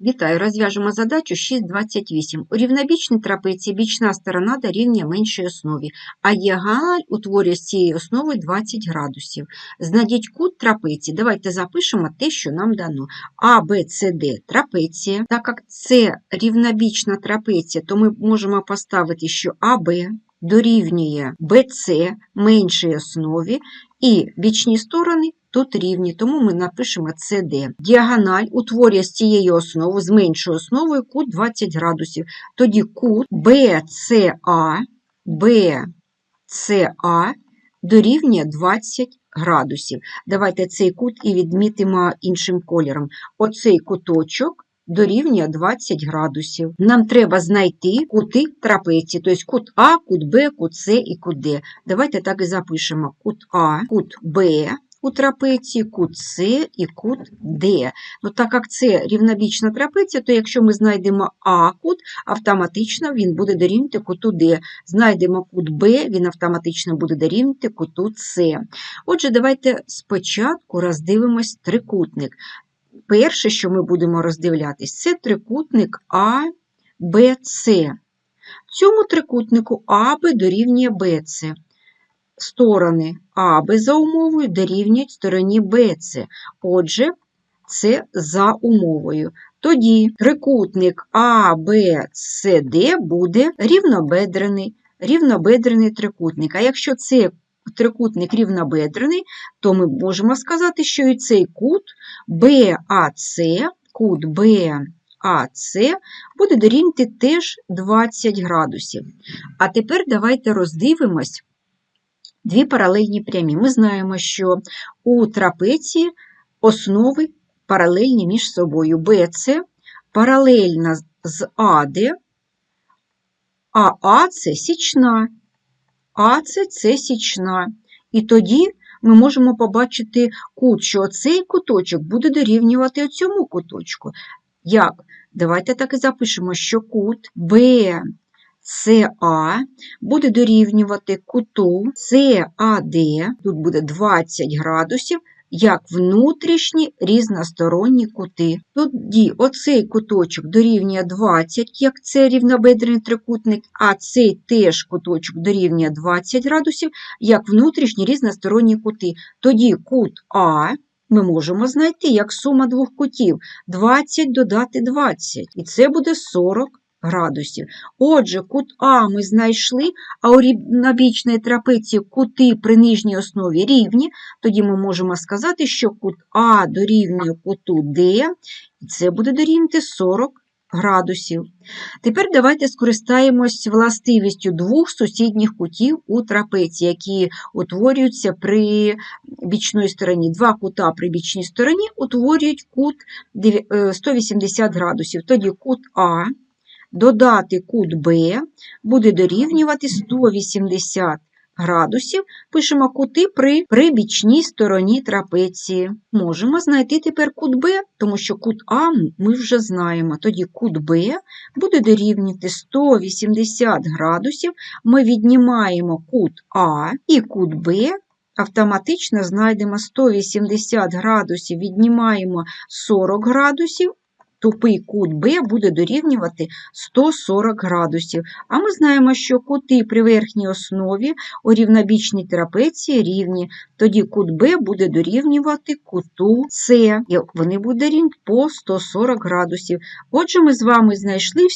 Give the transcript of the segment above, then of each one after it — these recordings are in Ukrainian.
Вітаю, розв'яжемо задачу 6.28. У рівнобічній трапеції бічна сторона дорівнює меншій основі, а діагональ утворює з цієї основи 20 градусів. Знайдіть кут трапеції. Давайте запишемо те, що нам дано. А, Б, С, Д – трапеція. Так як це рівнобічна трапеція, то ми можемо поставити, що АБ дорівнює БЦ меншій основі, і бічні сторони тут рівні, тому ми напишемо CD. Діагональ утворює з цієї основи, з меншою основою кут 20 градусів. Тоді кут BCA, BCA дорівнює 20 градусів. Давайте цей кут і відмітимо іншим кольором. Оцей куточок дорівнює 20 градусів. Нам треба знайти кути трапеції, тобто кут А, кут Б, кут С і кут Д. Давайте так і запишемо кут А, кут Б у трапеції, кут С і кут Д. Ну, Так як це рівнобічна трапеція, то якщо ми знайдемо А кут, автоматично він буде дорівнювати куту Д. Знайдемо кут Б, він автоматично буде дорівнювати куту С. Отже, давайте спочатку роздивимось трикутник. Перше, що ми будемо роздивлятись, це трикутник А, Б, С. Цьому трикутнику АБ дорівнює БЦ. Сторони АБ за умовою дорівнюють стороні БЦ. Отже, це за умовою. Тоді трикутник АБЦД буде рівнобедрений, рівнобедрений трикутник. А якщо це трикутник рівнобедрений, то ми можемо сказати, що і цей кут БАЦ, кут БАЦ буде дорівнювати теж 20 градусів. А тепер давайте роздивимось дві паралельні прямі. Ми знаємо, що у трапеції основи паралельні між собою. БЦ паралельна з АД, а АЦ січна. АЦ це січна. І тоді ми можемо побачити кут, що цей куточок буде дорівнювати цьому куточку. Як? Давайте так і запишемо, що кут БЦА буде дорівнювати куту САД, тут буде 20 градусів, як внутрішні різносторонні кути. Тоді оцей куточок дорівнює 20, як це рівнобедрений трикутник, а цей теж куточок дорівнює 20 градусів, як внутрішні різносторонні кути. Тоді кут А ми можемо знайти як сума двох кутів 20 додати 20, і це буде 40 градусів. Отже, кут А ми знайшли, а у рівнобічній трапеції кути при нижній основі рівні, тоді ми можемо сказати, що кут А дорівнює куту Д, і це буде дорівнювати 40 градусів. Тепер давайте скористаємось властивістю двох сусідніх кутів у трапеції, які утворюються при бічній стороні. Два кута при бічній стороні утворюють кут 180 градусів. Тоді кут А додати кут Б буде дорівнювати 180 градусів. Пишемо кути при, при бічній стороні трапеції. Можемо знайти тепер кут Б, тому що кут А ми вже знаємо. Тоді кут Б буде дорівнювати 180 градусів. Ми віднімаємо кут А і кут Б. Автоматично знайдемо 180 градусів, віднімаємо 40 градусів, тупий кут Б буде дорівнювати 140 градусів. А ми знаємо, що кути при верхній основі у рівнобічній трапеції рівні. Тоді кут Б буде дорівнювати куту С. І вони будуть рівні по 140 градусів. Отже, ми з вами знайшли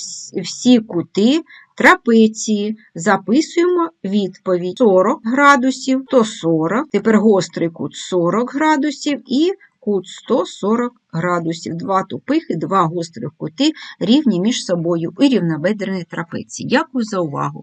всі кути трапеції. Записуємо відповідь 40 градусів, то 40. Тепер гострий кут 40 градусів і кут 140 градусів, два тупих і два гострих кути рівні між собою і рівнобедрений трапеції. Дякую за увагу!